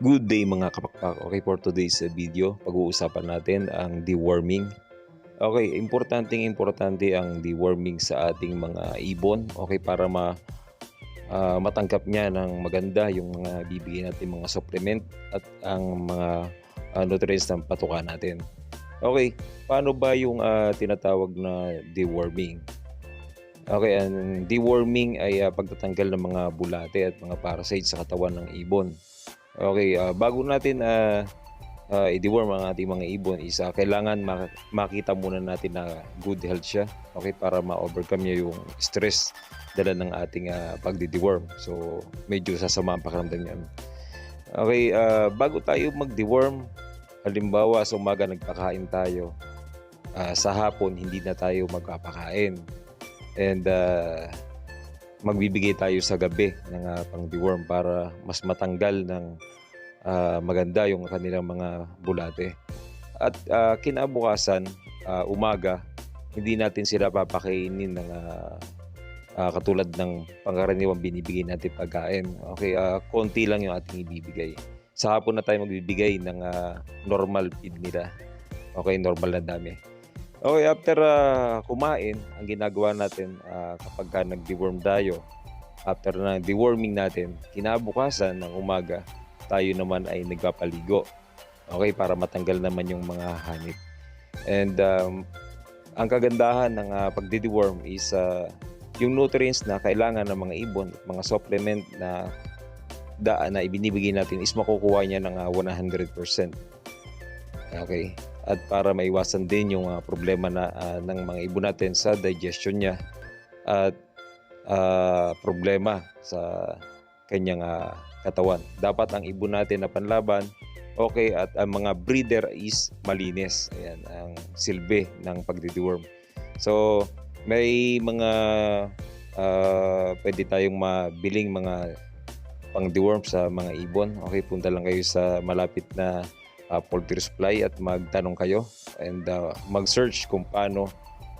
Good day mga kapakpak. Okay, for today's uh, video, pag-uusapan natin ang deworming. Okay, importanteng importante ang deworming sa ating mga ibon. Okay, para ma ah, matanggap niya ng maganda yung mga bibigyan natin mga supplement at ang mga ah, nutrients ng patukan natin. Okay, paano ba yung ah, tinatawag na deworming? Okay, ang deworming ay ah, pagtatanggal ng mga bulate at mga parasites sa katawan ng ibon. Okay, ah, bago natin ah ah, i-deworm ang ating mga ibon is ah, kailangan ma- makita muna natin na good health siya. Okay, para ma-overcome niya yung stress dala ng ating ah, pagdi-deworm. So, medyo sasama ang pakiramdam niyan. Okay, ah, bago tayo mag-deworm, halimbawa sa umaga nagpakain tayo, ah, sa hapon hindi na tayo magpapakain. And ah, magbibigay tayo sa gabi ng uh, pang-deworm para mas matanggal ng ah, maganda yung kanilang mga bulate. At ah, kinabukasan, ah, umaga, hindi natin sila papakainin ng ah, ah, katulad ng pangkaraniwang binibigay natin pagkain. Okay, ah, konti lang yung ating ibibigay. Sa hapon na tayo magbibigay ng ah, normal feed nila. Okay, normal na dami. Okay, after ah, kumain, ang ginagawa natin ah, kapag ka nag-deworm tayo, after na deworming natin, kinabukasan ng umaga, tayo naman ay nagpapaligo. Okay, para matanggal naman yung mga hanip. And um, ang kagandahan ng uh, pagdi-deworm is ah, yung nutrients na kailangan ng mga ibon mga supplement na daan na ibinibigay natin is makukuha niya ng ah, 100%. Okay. At para maiwasan din yung ah, problema na ah, ng mga ibon natin sa digestion niya at ah, problema sa kanyang ah, katawan. Dapat ang ibon natin na panlaban okay at ang mga breeder is malinis. Ayan ang silbi ng pagdideworm. So may mga ah, pwede tayong mabiling mga pang deworm sa mga ibon. Okay, punta lang kayo sa malapit na uh, poultry supply at magtanong kayo and uh, mag-search kung paano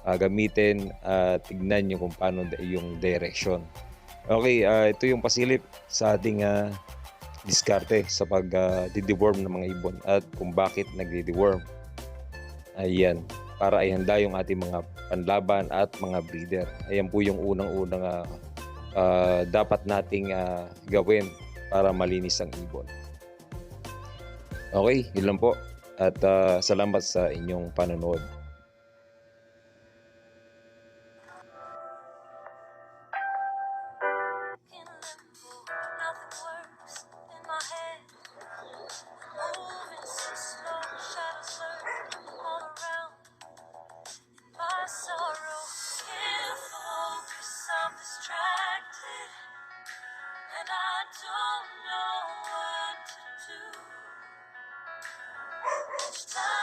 uh, gamitin at tignan nyo kung paano yung direction. Okay, uh, ito yung pasilip sa ating uh, diskarte sa pag uh, ng mga ibon at kung bakit nagdi-deworm. Ayan, para ihanda yung ating mga panlaban at mga breeder. Ayan po yung unang-unang uh, uh, dapat nating uh, gawin para malinis ang ibon. Okay, yun lang po. At uh, salamat sa inyong panonood. nothing works in first time.